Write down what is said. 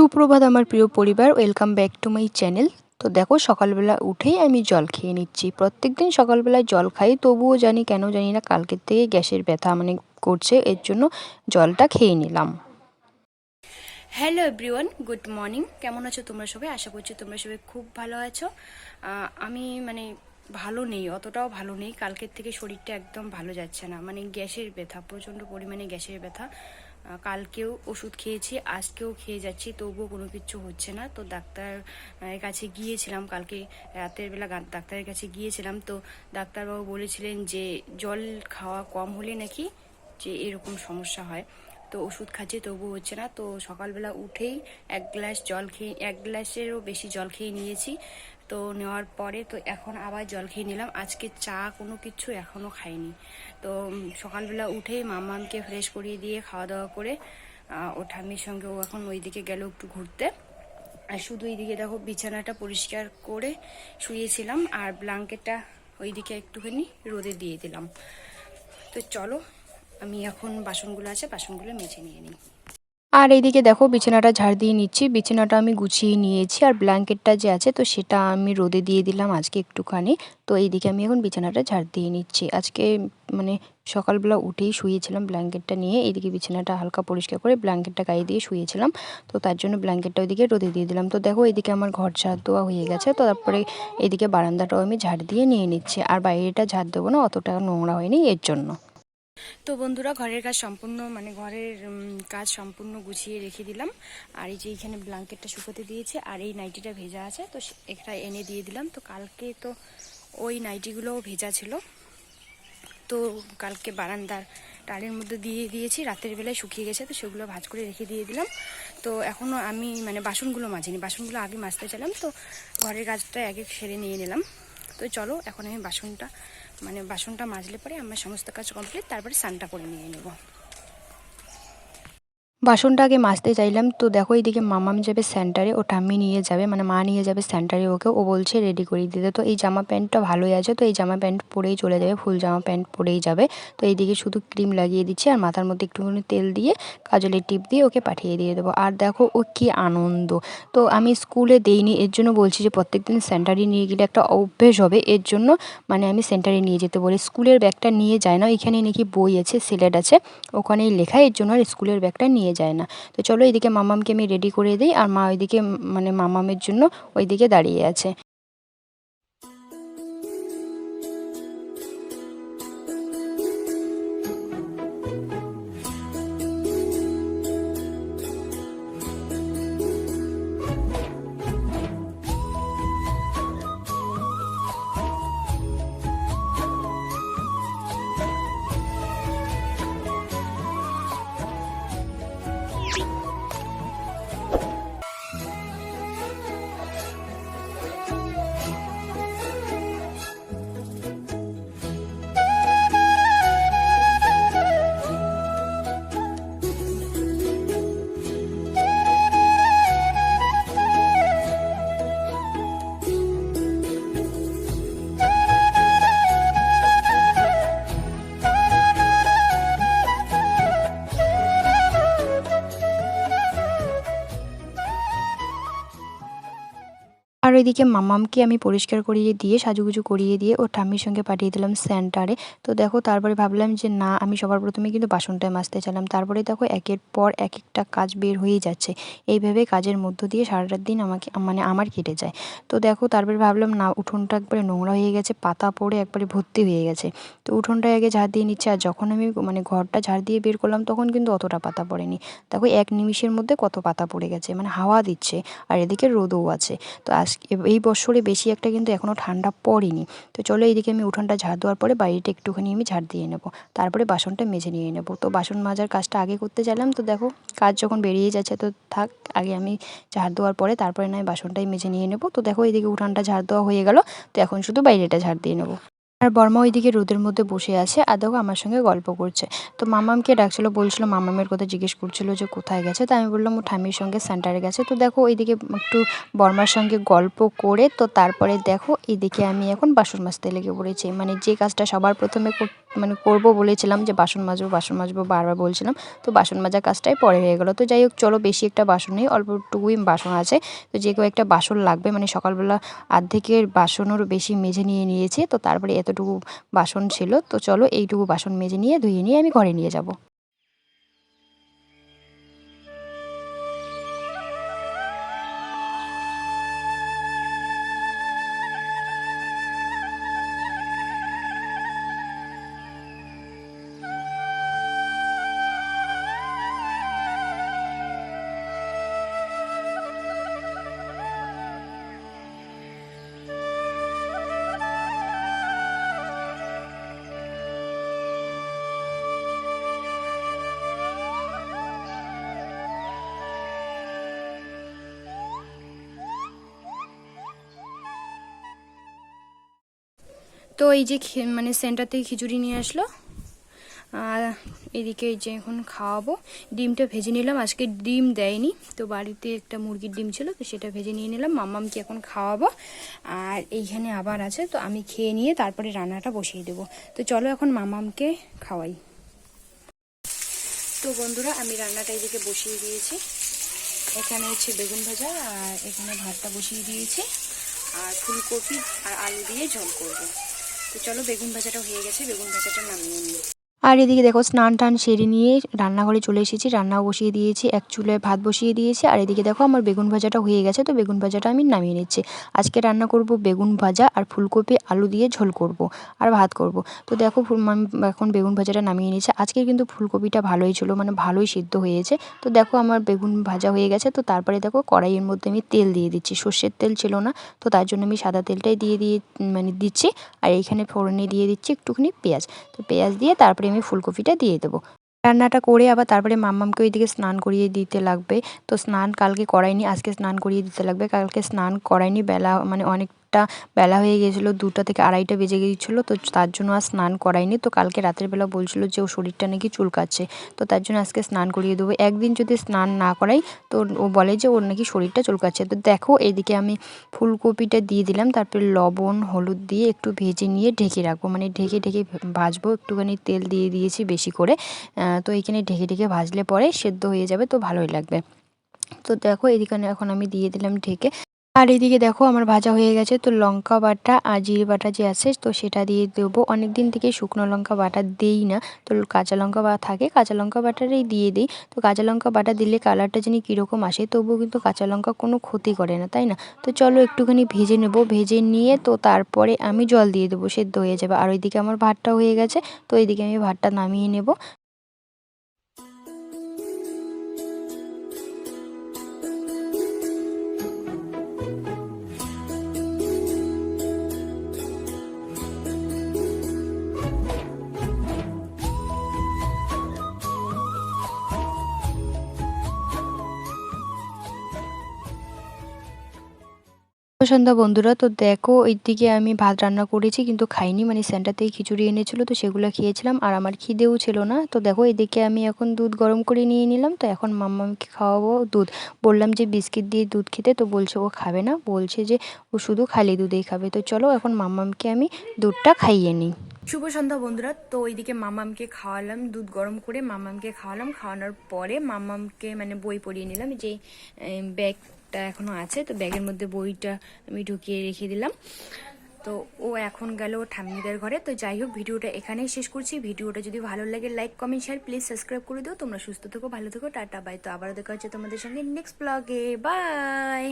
সুপ্রভাত আমার প্রিয় পরিবার welcome back to my channel তো দেখো, সকালবেলা উঠেই আমি জল খেয়ে নিচ্ছি। প্রত্যেক দিন সকালবেলায় জল খাই, তবুও জানি কেন জানি না, কালকের থেকে গ্যাসের ব্যথা মানে করছে, এর জন্য জলটা খেয়ে নিলাম। হ্যালো এভরিওয়ান গুড মর্নিং কেমন আছো তোমরা সবাই? আশা করছি তোমরা সবাই খুব ভালো আছো। আমি মানে ভালো নেই, অতটাও ভালো নেই। কালকের থেকে শরীরটা একদম ভালো যাচ্ছে না। মানে গ্যাসের ব্যথা, প্রচণ্ড পরিমাণে গ্যাসের ব্যথা। কালকেও ওষুধ খেয়েছি, আজকেও খেয়ে যাচ্ছি, তবুও কোনো কিছু হচ্ছে না। তো ডাক্তার এর কাছে গিয়েছিলাম, কালকে রাতের বেলা ডাক্তারের কাছে গিয়েছিলাম। তো ডাক্তারবাবু বলেছিলেন যে, জল খাওয়া কম হলে নাকি যে এরকম সমস্যা হয়। তো ওষুধ খাচ্ছি তবু হচ্ছে না। তো সকালবেলা উঠেই এক গ্লাস জল খেয়ে, এক গ্লাসেরও বেশি জল খেয়ে নিয়েছি। তো নেওয়ার পরে তো এখন আবার জল খেয়ে নিলাম। আজকে চা কোনো কিছু এখনও খাইনি। তো সকালবেলা উঠেই মামামকে ফ্রেশ করিয়ে দিয়ে খাওয়া দাওয়া করে ও ঠাম্মির সঙ্গে ও এখন ওইদিকে গেল একটু ঘুরতে। আর শুধু এইদিকে দেখো বিছানাটা পরিষ্কার করে শুয়েছিলাম আর ব্ল্যাঙ্কেটটা ওইদিকে একটুখানি রোদে দিয়ে দিলাম। তো চলো, আমি এখন বাসনগুলো আছে, বাসনগুলো মেজে নিয়ে নিই। আর এইদিকে দেখো বিছানাটা ঝাড় দিয়ে নিচ্ছি। বিছানাটা আমি গুছিয়ে নিয়েছি আর ব্ল্যাঙ্কেটটা যে আছে তো সেটা আমি রোদে দিয়ে দিলাম আজকে একটুখানি। তো এইদিকে আমি এখন বিছানাটা ঝাড় দিয়ে নিচ্ছি। আজকে মানে সকালবেলা উঠেই শুয়েছিলাম ব্ল্যাঙ্কেটটা নিয়ে। এইদিকে বিছানাটা হালকা পরিষ্কার করে ব্ল্যাঙ্কেটটা গায়ে দিয়ে শুয়েছিলাম। তো তার জন্য ব্ল্যাঙ্কেটটা ওইদিকে রোদে দিয়ে দিলাম। তো দেখো এইদিকে আমার ঘর ঝাড় দেওয়া হয়ে গেছে। তো তারপরে এইদিকে বারান্দাটাও আমি ঝাড় দিয়ে নিয়ে নিচ্ছি। আর বাইরেটা ঝাড় দেবো না, অতটা নোংরা হয়নি এর জন্য। তো বন্ধুরা, ঘরের কাজ সম্পূর্ণ মানে ঘরের কাজ সম্পূর্ণ গুছিয়ে রেখে দিলাম। আর এই যে এখানে ব্ল্যাঙ্কেটটা শুকোতে দিয়েছে, আর এই নাইটিটা ভেজা আছে, তো এটা এনে দিয়ে দিলাম। তো কালকে তো ওই নাইটিগুলোও ভেজা ছিল। তো কালকে বারান্দার টালের মধ্যে দিয়ে দিয়েছি, রাতের বেলায় শুকিয়ে গেছে, তো সেগুলো ভাজ করে রেখে দিয়ে দিলাম। তো এখনও আমি মানে বাসনগুলো মাজিনি, বাসনগুলো আগে মাজতে চাইলাম, তো ঘরের কাজটা আগে সেরে নিয়ে নিলাম। তো চলো, এখন আমি বাসনটা মানে বাসনটা মাজলে পরে আমার সমস্ত কাজ কমপ্লিট তারপরে স্নানটা করে নিয়ে নেব। বাসনটা আগে মাজতে চাইলাম। তো দেখো এইদিকে মামাম যাবে সেন্টারে ও ঠাম্মি নিয়ে যাবে মানে মা নিয়ে যাবে সেন্টারে ওকে। ও বলছে রেডি করে দিতে। তো এই জামা প্যান্টটা ভালোই আছে। তো এই জামা প্যান্ট পরেই চলে যাবে ফুল জামা প্যান্ট পরেই যাবে। তো এইদিকে শুধু ক্রিম লাগিয়ে দিচ্ছি আর মাথার মধ্যে একটুখানি তেল দিয়ে কাজলের টিপ দিয়ে ওকে পাঠিয়ে দিয়ে দেবো। আর দেখো ও কি আনন্দ। তো আমি স্কুলে দেইনি, এর জন্য বলছি যে প্রত্যেকদিন সেন্টারে নিয়ে গেলে একটা অভ্যেস হবে। এর জন্য মানে আমি সেন্টারে নিয়ে যেতে বলি, স্কুলের ব্যাগটা নিয়ে যায় না। এখানে নাকি বই আছে, সিলেট আছে। ওখানেই লেখা, এর জন্য আর স্কুলের ব্যাগটা নিয়ে যায় না। তো চলো এদিকে মামামকে আমি রেডি করে দিই আর মা ওইদিকে মানে মামামের জন্য ওইদিকে দাঁড়িয়ে আছে। আর ওইদিকে মামামকে আমি পরিষ্কার করিয়ে দিয়ে, সাজুগুজু করিয়ে দিয়ে ও ঠাম্মির সঙ্গে পাঠিয়ে দিলাম সেন্টারে। তো দেখো, তারপরে ভাবলাম যে না, আমি সবার প্রথমে কিন্তু বাসনটা মাজতে চাইলাম। তারপরে দেখো, একের পর এক একটা কাজ বের হয়েই যাচ্ছে। এইভাবে কাজের মধ্য দিয়ে সারাটা দিন আমাকে মানে আমার কেটে যায়। তো দেখো, তারপরে ভাবলাম না, উঠোনটা একবারে নোংরা হয়ে গেছে, পাতা পড়ে একবারে ভর্তি হয়ে গেছে। তো উঠোনটা আগে ঝাড় দিয়ে নিচ্ছে, আর যখন আমি মানে ঘরটা ঝাড় দিয়ে বের করলাম, তখন কিন্তু অতটা পাতা পড়েনি। দেখো, এক নিমিষের মধ্যে কত পাতা পড়ে গেছে মানে হাওয়া দিচ্ছে, আর এদিকে রোদও আছে। তো আজ এই বছরে বেশি একটা কিন্তু এখনও ঠান্ডা পড়েনি। তো চলো এইদিকে আমি উঠানটা ঝাড় দেওয়ার পরে বাড়িটা একটুখানি আমি ঝাড় দিয়ে নেব। তারপরে বাসনটা মেজে নিয়ে নেব। তো বাসন মাজার কাজটা আগে করতে চাইলাম তো দেখো কাজ যখন বেরিয়ে যাচ্ছে তো থাক, আগে আমি ঝাড় দেওয়ার পরে তারপরে নয় বাসনটাই মেজে নিয়ে নেব। তো দেখো এইদিকে উঠানটা ঝাড় দেওয়া হয়ে গেল। তো এখন শুধু বাইরেটা ঝাড় দিয়ে নেব। আর বর্মা ওইদিকে রোদের মধ্যে বসে আছে আর দেখো আমার সঙ্গে গল্প করছে। তো মামামকে ডাকছিল, বলছিল, মামামের কথা জিজ্ঞেস করছিল যে কোথায় গেছে। তো আমি বললাম, ও ঠামির সঙ্গে সেন্টারে গেছে। তো দেখো, ওইদিকে একটু বর্মার সঙ্গে গল্প করে, তো তারপরে দেখো এইদিকে আমি এখন বাসন মাজতে লেগে পড়েছি। মানে যে কাজটা সবার প্রথমে কর- মানে করব বলেছিলাম যে বাসন মাজবো বাসন মাজবো বারবার বলছিলাম। তো বাসন মাজার কাজটাই পরে হয়ে গেলো। তো যাই হোক, চলো বেশি একটা বাসন নেই অল্পটুকুই বাসন আছে। তো যে কেউ একটা বাসন লাগবে মানে সকালবেলা আর্ধেকের বাসনেরও বেশি মেঝে নিয়ে নিয়েছে। তো তারপরে এতটুকু বাসন ছিল। তো চলো এইটুকু বাসন মেজে নিয়ে ধুয়ে নিয়ে আমি ঘরে নিয়ে যাব। তো এই যে মানে সেন্টার থেকে খিচুড়ি নিয়ে আসলো। আর এদিকে এই যে এখন খাওয়াবো। ডিমটা ভেজে নিলাম। আজকে ডিম দেয়নি। তো বাড়িতে একটা মুরগির ডিম ছিল, তো সেটা ভেজে নিয়ে নিলাম। মাম্মামকে এখন খাওয়াবো। আর এইখানে আবার আছে, তো আমি খেয়ে নিয়ে তারপরে রান্নাটা বসিয়ে দেবো। তো চলো এখন মামামকে খাওয়াই। তো বন্ধুরা, আমি রান্নাটা এদিকে বসিয়ে দিয়েছি। এখানে হচ্ছে বেগুন ভাজা আর এখানে ভাতটা বসিয়ে দিয়েছি। আর ফুলকপি আর আলু দিয়ে ঝোল করব। তো চলো বেগুন ভাজাটা হয়ে গেছে বেগুন ভাজাটা নামিয়ে নিই। আর এদিকে দেখো স্নান টান সেরে নিয়ে রান্নাঘরে চলে এসেছি। রান্নাও বসিয়ে দিয়েছি, এক চুলায় ভাত বসিয়ে দিয়েছি। আর এদিকে দেখো আমার বেগুন ভাজাটা হয়ে গেছে, তো বেগুন ভাজাটা আমি নামিয়ে নিচ্ছি। আজকে রান্না করব বেগুন ভাজা আর ফুলকপি, আলু দিয়ে ঝোল করব আর ভাত করব। তো দেখো এখন বেগুন ভাজাটা নামিয়ে নিয়েছি। আজকে কিন্তু ফুলকপিটা ভালোই ছিল মানে ভালোই সিদ্ধ হয়েছে। তো দেখো আমার বেগুন ভাজা হয়ে গেছে, তো তারপরে দেখো কড়াইয়ের মধ্যে আমি তেল দিয়ে দিচ্ছি। সর্ষের তেল ছিল না, তো তার জন্য আমি সাদা তেলটাই দিয়ে দিয়ে মানে দিচ্ছি। আর এইখানে ফোড়নে দিয়ে দিচ্ছি একটুখানি পেঁয়াজ। তো পেঁয়াজ দিয়ে তারপরে আমি ফুলকপিটা দিয়ে দেবো। রান্নাটা করে আবার তারপরে মাম্মামকে ওইদিকে স্নান করিয়ে দিতে লাগবে। তো স্নান কালকে করাইনি আজকে স্নান করিয়ে দিতে লাগবে। কালকে স্নান করাইনি বেলা মানে অনেকটা বেলা হয়ে গিয়েছিল দুটা থেকে আড়াইটা বেজে গিয়েছিল তো তার জন্য আর স্নান করাইনি। তো কালকে রাতের বেলা বলছিল যে ও শরীরটা নাকি চুলকাচ্ছে, তো তার জন্য আজকে স্নান করিয়ে দেবো। একদিন যদি স্নান না করাই, তো ও বলে যে ওর নাকি শরীরটা চুলকাচ্ছে। তো দেখো, এদিকে আমি ফুলকপিটা দিয়ে দিলাম, তারপরে লবণ, হলুদ দিয়ে একটু ভেজে নিয়ে ঢেকে রাখব। মানে ঢেকে ঢেকে ভাজবো, একটুখানি তেল দিয়ে দিয়েছি বেশি করে। তো এইখানে ঢেকে ঢেকে ভাজলে পরে সেদ্ধ হয়ে যাবে, তো ভালোই লাগবে। তো দেখো, এদিকে এখন আমি দিয়ে দিলাম ঢেকে। আর এদিকে দেখো আমার ভাজা হয়ে গেছে, তো লঙ্কা বাটা আর জিরে বাটা যে আছে, তো সেটা দিয়ে দেবো। অনেক দিন থেকে শুকনো লঙ্কা বাটা দেই না, তো কাঁচা লঙ্কা বা থাকে, কাঁচা লঙ্কা বাটাটাই দিয়ে দিই। তো কাঁচা লঙ্কা বাটা দিলে কালারটা জানি কীরকম আসে, তবুও কিন্তু কাঁচা লঙ্কা কোনো ক্ষতি করে না, তাই না? তো চলো একটুখানি ভেজে নেব, ভেজে নিয়ে তো তারপরে আমি জল দিয়ে দেবো, সেদ্ধ হয়ে যাবে। আর ওইদিকে আমার ভাতটা হয়ে গেছে, তো এইদিকে আমি ভাতটা নামিয়ে নেব। সন্ধ্যা বন্ধুরা। তো দেখো এইদিকে আমি ভাত রান্না করেছি, কিন্তু খাইনি। মানে সেন্টার থেকে খিচুড়ি এনেছিল, তো সেগুলো খেয়েছিলাম। আর আমার খিদেও ছিল না। তো দেখো, এদিকে আমি এখন দুধ গরম করে নিয়ে নিলাম। তো এখন মাম্মাকে খাওয়াবো দুধ। বললাম যে বিস্কিট দিয়ে দুধ খেতে, তো বলছে ও খাবে না। বলছে যে ও শুধু খালি দুধেই খাবে। তো চলো, এখন মাম্মামকে আমি দুধটা খাইয়ে নিই। শুভ সন্ধ্যা বন্ধুরা। তো ওইদিকে মামামকে খাওয়ালাম, দুধ গরম করে মামামকে খাওয়ালাম। খাওয়ানোর পরে মামামকে মানে বই পড়িয়ে নিলাম, যে ব্যাগটা এখনও আছে, তো ব্যাগের মধ্যে বইটা আমি ঢুকিয়ে রেখে দিলাম। তো ও এখন গেল ঠাম্মিদের ঘরে। তো যাই হোক, ভিডিওটা এখানেই শেষ করছি। ভিডিওটা যদি ভালো লাগে like comment share please subscribe করে দিও। তোমরা সুস্থ থেকো, ভালো থেকো, টাটা বাই তো আবারও দেখা হচ্ছে তোমাদের সঙ্গে নেক্সট ব্লগে বাই